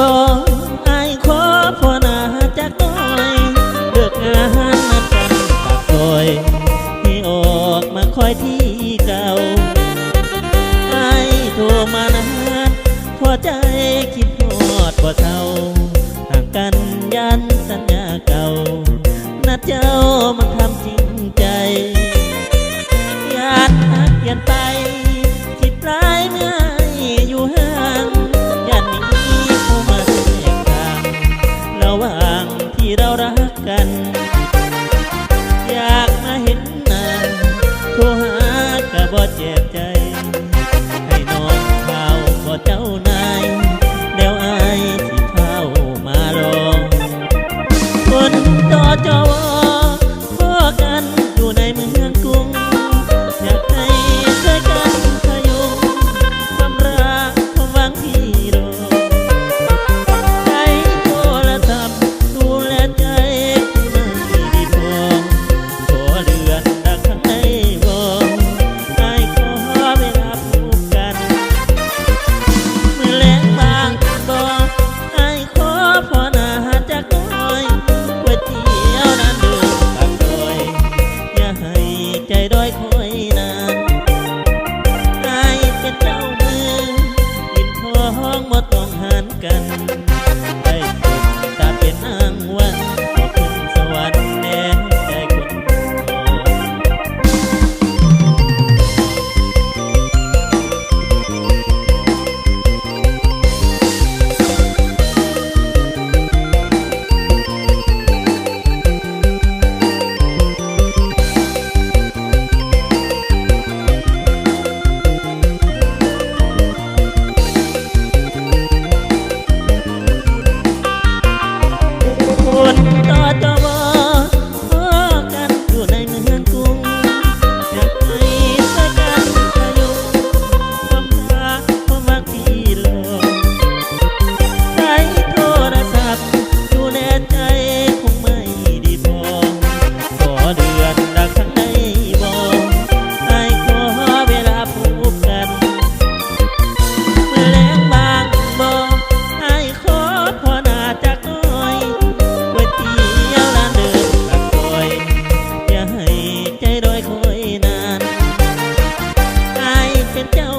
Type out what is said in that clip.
บ่อายขอพ่อนาจักหน่อยเลิกงานนัดกันปากซอยให้ออกมาคอยที่เก่าไอ้โทรมานานพอใจคิดฮอดบ่เท่าห่างกันยันสัญญาเก่านัดเจ้ามาทำจริง gente